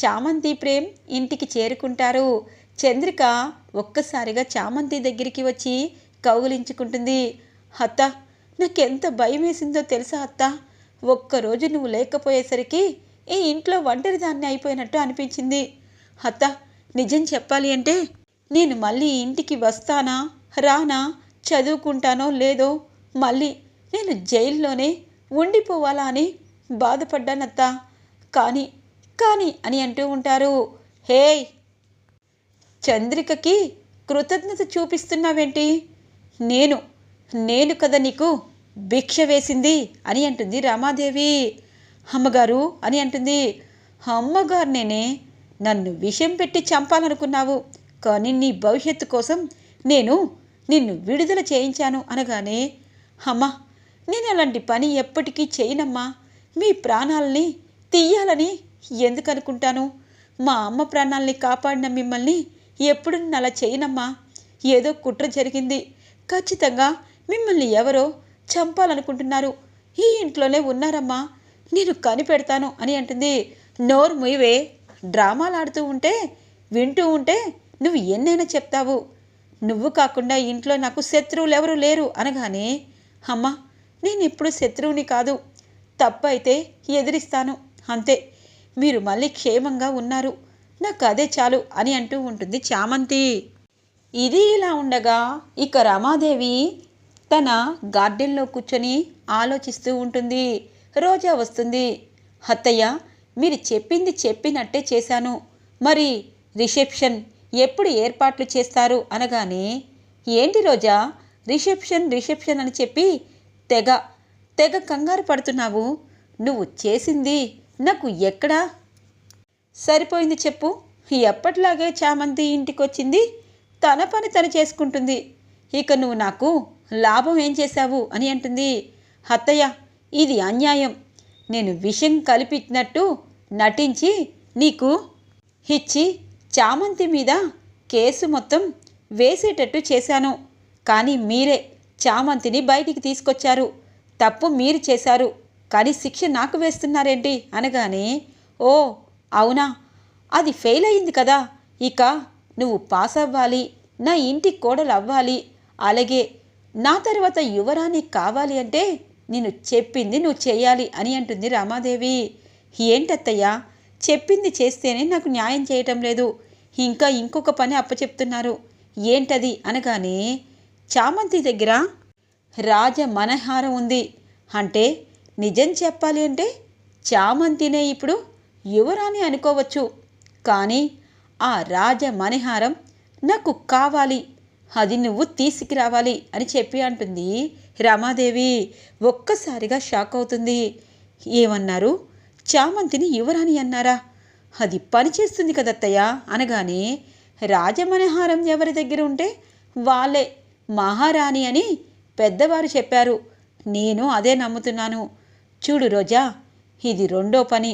చామంతి ప్రేమ్ ఇంటికి చేరుకుంటారు. చంద్రిక ఒక్కసారిగా చామంతి దగ్గరికి వచ్చి కౌగులించుకుంటుంది. అత్త నాకెంత భయం వేసిందో తెలుసా అత్త? ఒక్కరోజు నువ్వు లేకపోయేసరికి ఈ ఇంట్లో ఒంటరిదాన్ని అయిపోయినట్టు అనిపించింది. అత్త నిజం చెప్పాలి అంటే నేను మళ్ళీ ఇంటికి వస్తానా రానా చదువుకుంటానో లేదో మళ్ళీ నేను జైల్లోనే ఉండిపోవాలా అని బాధపడ్డానత్తా. కానీ కానీ అని అంటూ ఉంటారు. హేయ్ చంద్రికకి కృతజ్ఞత చూపిస్తున్నావేంటి? నేను నేను కదా నీకు భిక్ష వేసింది అని అంటుంది రామాదేవి. అమ్మగారు అని అంటుంది. అమ్మగారు నేనే నన్ను విషం పెట్టి చంపాలనుకున్నావు కానీ నీ భవిష్యత్తు కోసం నేను నిన్ను విడుదల చేయించాను అనగానే అమ్మా నేను అలాంటి పని ఎప్పటికీ చేయనమ్మా. మీ ప్రాణాలని తీయాలని ఎందుకు అనుకుంటాను మా అమ్మ ప్రాణాల్ని కాపాడిన మిమ్మల్ని ఎప్పుడు అలా చేయనమ్మా. ఏదో కుట్ర జరిగింది. ఖచ్చితంగా మిమ్మల్ని ఎవరో చంపాలనుకుంటున్నారు. ఈ ఇంట్లోనే ఉన్నారమ్మా. నేను కనిపెడతాను అని అంటుంది. నోరు ముయివే. డ్రామాలు ఆడుతూ ఉంటే వింటూ ఉంటే నువ్వు ఎన్నైనా చెప్తావు. నువ్వు కాకుండా ఇంట్లో నాకు శత్రువులు ఎవరు లేరు అనగానే అమ్మా నేను ఇప్పుడు శత్రువుని కాదు. తప్పు అయితే ఎదిరిస్తాను. అంతే. మీరు మళ్ళీ క్షేమంగా ఉన్నారు. నాకు అదే చాలు అని అంటూ ఉంటుంది చామంతి. ఇది ఇలా ఉండగా ఇక రమాదేవి తన గార్డెన్లో కూర్చొని ఆలోచిస్తూ ఉంటుంది. రోజా వస్తుంది. అత్తయ్య మీరు చెప్పింది చెప్పినట్టే చేశాను. మరి రిసెప్షన్ ఎప్పుడు ఏర్పాట్లు చేస్తారు అనగానే ఏంటి రోజా రిసెప్షన్ రిసెప్షన్ అని చెప్పి తెగ తెగ కంగారు పడుతున్నావు. నువ్వు చేసింది నాకు ఎక్కడా? సరిపోయింది చెప్పు. ఎప్పటిలాగే చామంతి ఇంటికి వచ్చింది తన పని తను చేసుకుంటుంది. ఇక నువ్వు నాకు లాభం ఏం చేశావు అని అంటుంది. అత్తయ్య ఇది అన్యాయం. నేను విషం కలిపించినట్టు నటించి నీకు ఇచ్చి చామంతి మీద కేసు మొత్తం వేసేటట్టు చేశాను. కానీ మీరే చామంతిని బయటికి తీసుకొచ్చారు. తప్పు మీరు చేశారు. కానీ శిక్ష నాకు వేస్తున్నారేంటి? అనగానే ఓ అవునా? అది ఫెయిల్ అయింది కదా. ఇక నువ్వు పాస్ అవ్వాలి నా ఇంటి కోడలు అవ్వాలి. అలాగే నా తర్వాత యువరాణి కావాలి అంటే నేను చెప్పింది నువ్వు చేయాలి అని అంటుంది రామాదేవి. ఏంటత్తయ్యా? చెప్పింది చేస్తేనే నాకు న్యాయం చేయటం లేదు. ఇంకా ఇంకొక పని అప్పచెప్తున్నారు. ఏంటది? అనగానే చామంతి దగ్గర రాజ మనహారం ఉంది. అంటే నిజం చెప్పాలి అంటే చామంతినే ఇప్పుడు యువరాణి అనుకోవచ్చు. కానీ ఆ రాజ మణిహారం నాకు కావాలి అది నువ్వు తీసుకురావాలి అని చెప్పి అంటుంది రమాదేవి. ఒక్కసారిగా షాక్ అవుతుంది. ఏమన్నారు? చామంతిని యువరాణి అన్నారా? అది పనిచేస్తుంది కదత్తయ్య అనగానే రాజమనహారం ఎవరి దగ్గర ఉంటే వాళ్ళే మహారాణి అని పెద్దవారు చెప్పారు. నేను అదే నమ్ముతున్నాను. చూడు రోజా ఇది రెండో పని.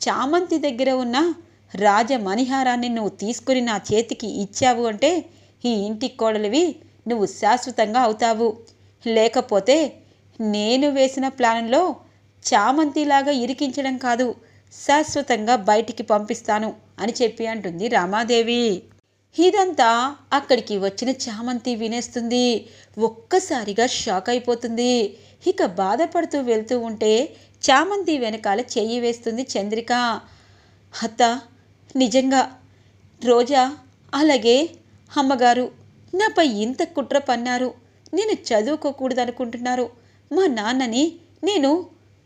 చామంతి దగ్గర ఉన్న రాజ మణిహారాన్ని నువ్వు తీసుకుని నా చేతికి ఇచ్చావు అంటే ఈ ఇంటి కోడలివి నువ్వు శాశ్వతంగా అవుతావు. లేకపోతే నేను వేసిన ప్లాన్లో చామంతిలాగా ఇరికించడం కాదు శాశ్వతంగా బయటికి పంపిస్తాను అని చెప్పి అంటుంది రామాదేవి. ఇదంతా అక్కడికి వచ్చిన చామంతి వినేస్తుంది. ఒక్కసారిగా షాక్ అయిపోతుంది. ఇక బాధపడుతూ వెళ్తూ ఉంటే చామంతి వెనకాల చెయ్యి వేస్తుంది చంద్రిక. అత్త నిజంగా రోజా అలాగే అమ్మగారు నాపై ఇంత కుట్ర పన్నారు. నేను చదువుకోకూడదనుకుంటున్నారు. మా నాన్నని నేను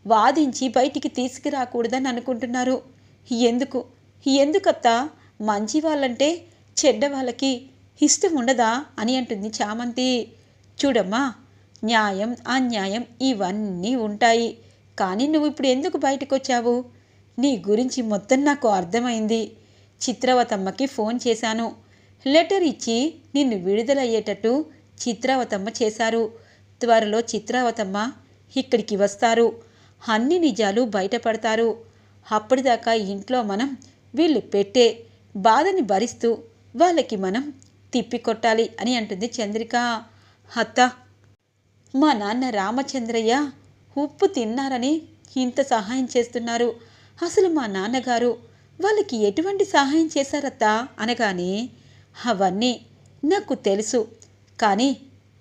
వాదించి బయటికి తీసుకురాకూడదని అనుకుంటున్నారు. ఎందుకు? ఎందుకత్తా? మంచి వాళ్ళంటే చెడ్డ వాళ్ళకి ఇష్టం ఉండదా? అని అంటుంది చామంతి. చూడమ్మా న్యాయం అన్యాయం ఇవన్నీ ఉంటాయి. కానీ నువ్వు ఇప్పుడు ఎందుకు బయటకు వచ్చావు నీ గురించి మొత్తం నాకు అర్థమైంది. చిత్రవతమ్మకి ఫోన్ చేశాను. లెటర్ ఇచ్చి నిన్ను విడుదలయ్యేటట్టు చిత్రావతమ్మ చేశారు. త్వరలో చిత్రావతమ్మ ఇక్కడికి వస్తారు. అన్ని నిజాలు బయటపడతారు. అప్పటిదాకా ఇంట్లో మనం వీళ్ళు పెట్టే బాధని భరిస్తూ వాళ్ళకి మనం తిప్పికొట్టాలి అని అంటుంది చంద్రిక. అత్త మా నాన్న రామచంద్రయ్య ఉప్పు తిన్నారని ఇంత సహాయం చేస్తున్నారు. అసలు మా నాన్నగారు వాళ్ళకి ఎటువంటి సహాయం చేశారత్తా అనగానే అవన్నీ నాకు తెలుసు. కానీ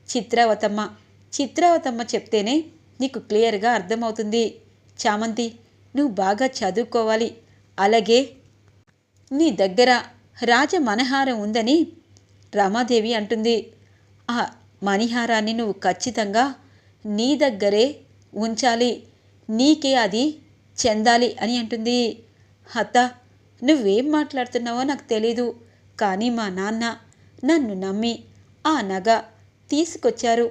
చిత్రావతమ్మ చిత్రావతమ్మ చెప్తేనే నీకు క్లియర్గా అర్థమవుతుంది. చామంతి నువ్వు బాగా చదువుకోవాలి. అలాగే నీ దగ్గర రాజ మనహారం ఉందని రమాదేవి అంటుంది. ఆ మణిహారాన్ని నువ్వు ఖచ్చితంగా నీ దగ్గరే ఉంచాలి. నీకే అది చెందాలి అని అంటుంది. అత్త నువ్వేం మాట్లాడుతున్నావో నాకు తెలీదు. కానీ మా నాన్న నన్ను నమ్మి ఆ నగ తీసుకొచ్చారు.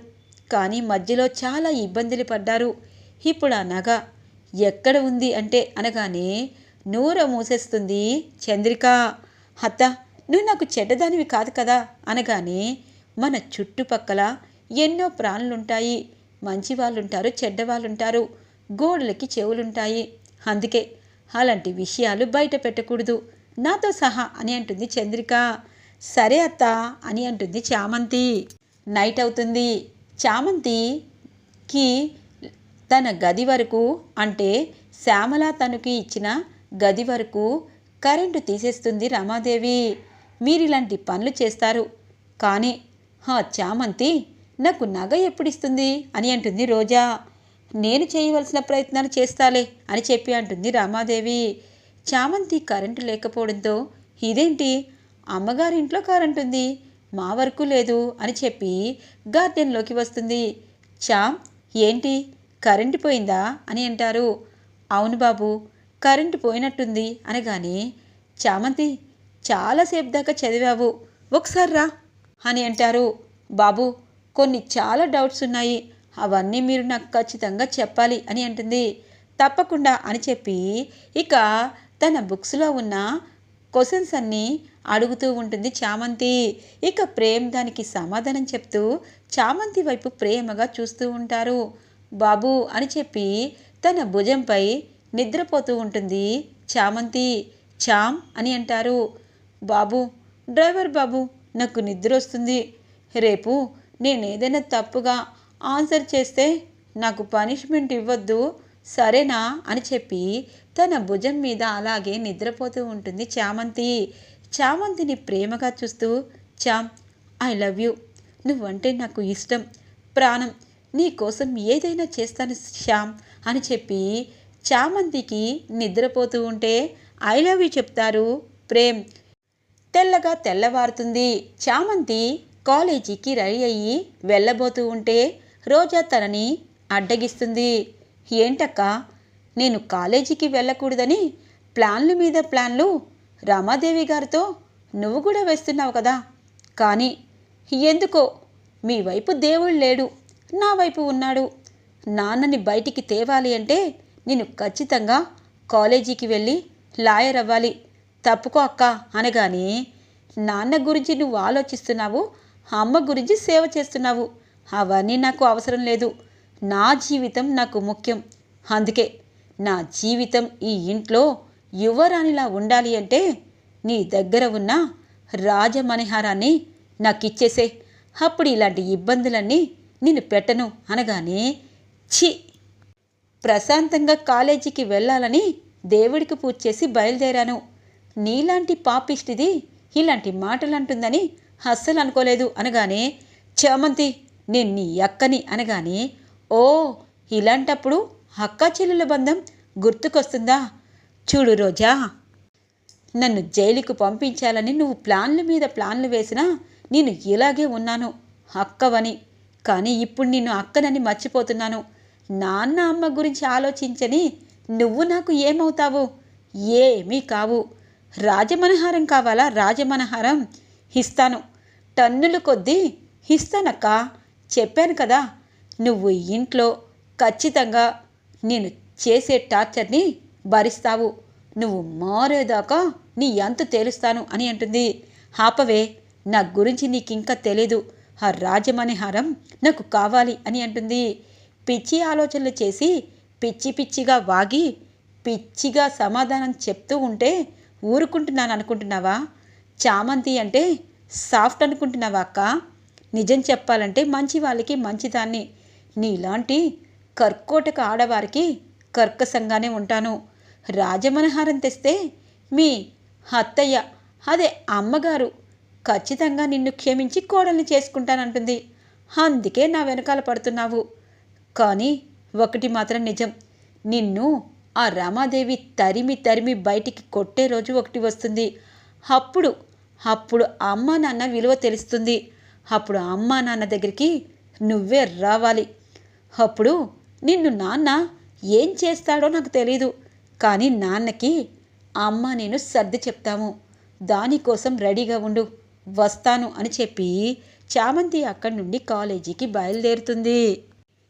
కానీ మధ్యలో చాలా ఇబ్బందులు పడ్డారు. ఇప్పుడు ఆ నగ ఎక్కడ ఉంది అంటే అనగానే నూర మూసేస్తుంది చంద్రిక. అత్త నువ్వు నాకు చెడ్డదానివి కాదు కదా అనగానే మన చుట్టుపక్కల ఎన్నో ప్రాణులుంటాయి. మంచివాళ్ళుంటారు చెడ్డవాళ్ళుంటారు. గోడలకి చెవులుంటాయి. అందుకే అలాంటి విషయాలు బయట పెట్టకూడదు. నాతో సహా అని అంటుంది చంద్రిక. సరే అత్త అని అంటుంది చామంతి. నైట్ అవుతుంది. చామంతికి తన గది వరకు అంటే శ్యామల తనకి ఇచ్చిన గది వరకు కరెంటు తీసేస్తుంది రమాదేవి. మీరు ఇలాంటి పనులు చేస్తారు. కానీ హా చామంతి నాకు నగ ఎప్పుడిస్తుంది? అని అంటుంది రోజా. నేను చేయవలసిన ప్రయత్నాలు చేస్తాలే అని చెప్పి అంటుంది రామాదేవి. చామంతి కరెంటు లేకపోవడంతో ఇదేంటి? అమ్మగారింట్లో కరెంటు ఉంది మా వరకు లేదు అని చెప్పి గార్డెన్లోకి వస్తుంది. చామ్ ఏంటి? కరెంటు పోయిందా? అని అంటారు. అవును బాబు కరెంటు పోయినట్టుంది అనగానే చామంతి చాలాసేపు దాకా చదివావు ఒకసారి రా అని అంటారు. బాబు కొన్ని చాలా డౌట్స్ ఉన్నాయి. అవన్నీ మీరు నాకు ఖచ్చితంగా చెప్పాలి అని అంటుంది. తప్పకుండా అని చెప్పి ఇక తన బుక్స్లో ఉన్న క్వశ్చన్స్ అన్నీ అడుగుతూ ఉంటుంది చామంతి. ఇక ప్రేమ్ దానికి సమాధానం చెప్తూ చామంతి వైపు ప్రేమగా చూస్తూ ఉంటారు. బాబు అని చెప్పి తన భుజంపై నిద్రపోతూ ఉంటుంది చామంతి. చామ్ అని అంటారు. బాబు డ్రైవర్ బాబు నాకు నిద్ర వస్తుంది రేపు నేను ఏదైనా తప్పుగా ఆన్సర్ చేస్తే నాకు పనిష్మెంట్ ఇవ్వద్దు. సరేనా? అని చెప్పి తన భుజం మీద అలాగే నిద్రపోతూ ఉంటుంది చామంతి. చామంతిని ప్రేమగా చూస్తూ చామ్ ఐ లవ్ యూ. నువ్వంటే నాకు ఇష్టం. ప్రాణం. నీ కోసం ఏదైనా చేస్తాను శ్యామ్ అని చెప్పి చామంతికి నిద్రపోతూ ఉంటే ఐ లవ్ యూ చెప్తారు ప్రేమ్. తెల్లగా తెల్లవారుతుంది. చామంతి కాలేజీకి రెడీ అయ్యి వెళ్ళబోతూ ఉంటే రోజా తనని అడ్డగిస్తుంది. ఏంటక్క నేను కాలేజీకి వెళ్ళకూడదని ప్లాన్ల మీద ప్లాన్లు రమాదేవి గారితో నువ్వు కూడా వేస్తున్నావు కదా. కానీ ఎందుకో మీ వైపు దేవుడు లేడు నా వైపు ఉన్నాడు. నాన్నని బయటికి తేవాలి అంటే నేను ఖచ్చితంగా కాలేజీకి వెళ్ళి లాయర్ అవ్వాలి. తప్పుకో అక్క అనగాని నాన్న గురించి నువ్వు ఆలోచిస్తున్నావు అమ్మ గురించి సేవ చేస్తున్నావు. అవన్నీ నాకు అవసరం లేదు. నా జీవితం నాకు ముఖ్యం. అందుకే నా జీవితం ఈ ఇంట్లో యువరాణిలా ఉండాలి అంటే నీ దగ్గర ఉన్న రాజమణిహారాన్ని నాకు ఇచ్చేసే అప్పుడు ఇలాంటి ఇబ్బందులన్నీ నేను పెట్టను అనగానే ఛీ! ప్రశాంతంగా కాలేజీకి వెళ్ళాలని దేవుడికి పూజ చేసి బయలుదేరాను. నీలాంటి పాపిష్టిది ఇలాంటి మాటలు అంటుందని అస్సలు అనుకోలేదు అనగానే చామంతి నేను నీ అక్కని అనగానే ఓ ఇలాంటప్పుడు అక్క చెల్లెల బంధం గుర్తుకొస్తుందా? చూడు రోజా నన్ను జైలుకు పంపించాలని నువ్వు ప్లాన్ల మీద ప్లాన్లు వేసినా నేను ఇలాగే ఉన్నాను అక్కవని. కానీ ఇప్పుడు నిన్ను అక్కనని మర్చిపోతున్నాను. నాన్న అమ్మ గురించి ఆలోచించని నువ్వు నాకు ఏమవుతావు? ఏమీ కావు. రాజమనహారం కావాలా? రాజమనహారం ఇస్తాను. టన్నులు కొద్దీ ఇస్తానక్క. చెప్పాను కదా నువ్వు ఇంట్లో ఖచ్చితంగా నేను చేసే టార్చర్ని భరిస్తావు. నువ్వు మారేదాకా నీ ఎంత తేలుస్తాను అని అంటుంది. హాపవే నా గురించి నీకు ఇంకా తెలీదు. ఆ రాజమణిహారం నాకు కావాలి అని అంటుంది. పిచ్చి ఆలోచనలు చేసి పిచ్చి పిచ్చిగా వాగి పిచ్చిగా సమాధానం చెప్తూ ఉంటే ఊరుకుంటున్నాను అనుకుంటున్నావా? చామంతి అంటే సాఫ్ట్ అనుకుంటున్నావా అక్క? నిజం చెప్పాలంటే మంచి వాళ్ళకి మంచిదాన్ని. నీలాంటి కర్కోటక ఆడవారికి కర్కసంగానే ఉంటాను. రాజమనహారం తెస్తే మీ అత్తయ్య అదే అమ్మగారు ఖచ్చితంగా నిన్ను క్షమించి కోడల్ని చేసుకుంటానంటుంది. అందుకే నా వెనకాల పడుతున్నావు. కానీ ఒకటి మాత్రం నిజం. నిన్ను ఆ రమాదేవి తరిమి తరిమి బయటికి కొట్టే రోజు ఒకటి వస్తుంది. అప్పుడు అప్పుడు అమ్మ నాన్న విలువ తెలుస్తుంది. అప్పుడు అమ్మ నాన్న దగ్గరికి నువ్వే రావాలి. అప్పుడు నిన్ను నాన్న ఏం చేస్తాడో నాకు తెలీదు. కానీ నాన్నకి అమ్మ నేను సర్ది చెప్తాము. దానికోసం రెడీగా ఉండు వస్తాను అని చెప్పి చామంతి అక్కడి నుండి కాలేజీకి బయలుదేరుతుంది.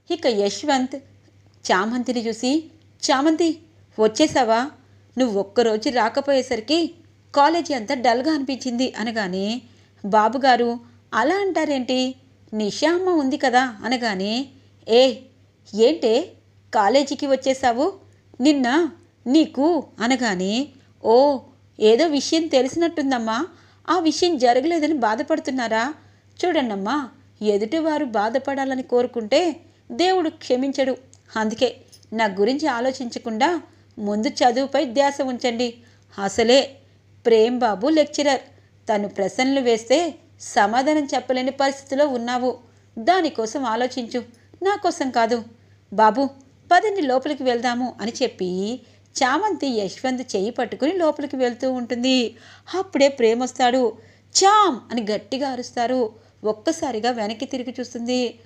ఇక యశ్వంత్ చామంతిని చూసి చామంతి వచ్చేసావా? నువ్వు ఒక్కరోజు రాకపోయేసరికి కాలేజీ అంతా డల్గా అనిపించింది అనగానే బాబుగారు అలా అంటారేంటి? నిషా అమ్మ ఉంది కదా అనగానే ఏ ఏంటే? కాలేజీకి వచ్చేసావు? నిన్న నీకు అనగానే ఓ ఏదో విషయం తెలిసినట్టుందమ్మా. ఆ విషయం జరగలేదని బాధపడుతున్నారా? చూడండమ్మా ఎదుటివారు బాధపడాలని కోరుకుంటే దేవుడు క్షమించడు. అందుకే నా గురించి ఆలోచించకుండా ముందు చదువుపై ధ్యాస ఉంచండి. అసలే ప్రేమ్ బాబు లెక్చరర్. తను ప్రశ్నలు వేస్తే సమాధానం చెప్పలేని పరిస్థితిలో ఉన్నావు. దానికోసం ఆలోచించు. నా కోసం కాదు. బాబు పదండి లోపలికి వెళ్దాము అని చెప్పి చామంతి యశ్వంత్ చేయి పట్టుకుని లోపలికి వెళ్తూ ఉంటుంది. అప్పుడే ప్రేమొస్తాడు చామ్ అని గట్టిగా అరుస్తారు. ఒక్కసారిగా వెనక్కి తిరిగి చూస్తుంది.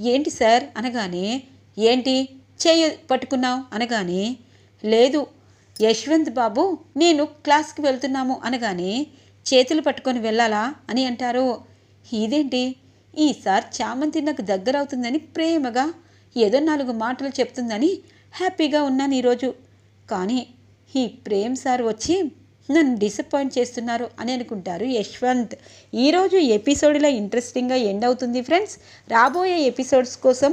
ఏంటి సార్? అనగానే ఏంటి? చేయ పట్టుకున్నావు అనగానే లేదు యశ్వంత్ బాబు నేను క్లాస్కి వెళ్తున్నాము అనగానే చేతులు పట్టుకొని వెళ్ళాలా అని అంటారు. ఇదేంటి? ఈసారి చామంతి నాకు దగ్గర అవుతుందని ప్రేమగా ఏదో నాలుగు మాటలు చెప్తుందని హ్యాపీగా ఉన్నాను ఈరోజు. కానీ ఈ ప్రేమ్ సార్ వచ్చి నన్ను డిసప్పాయింట్ చేస్తున్నారు అని అనుకుంటారు యశ్వంత్. ఈరోజు ఎపిసోడ్లో ఇంట్రెస్టింగ్గా ఎండ్ అవుతుంది ఫ్రెండ్స్. రాబోయే ఎపిసోడ్స్ కోసం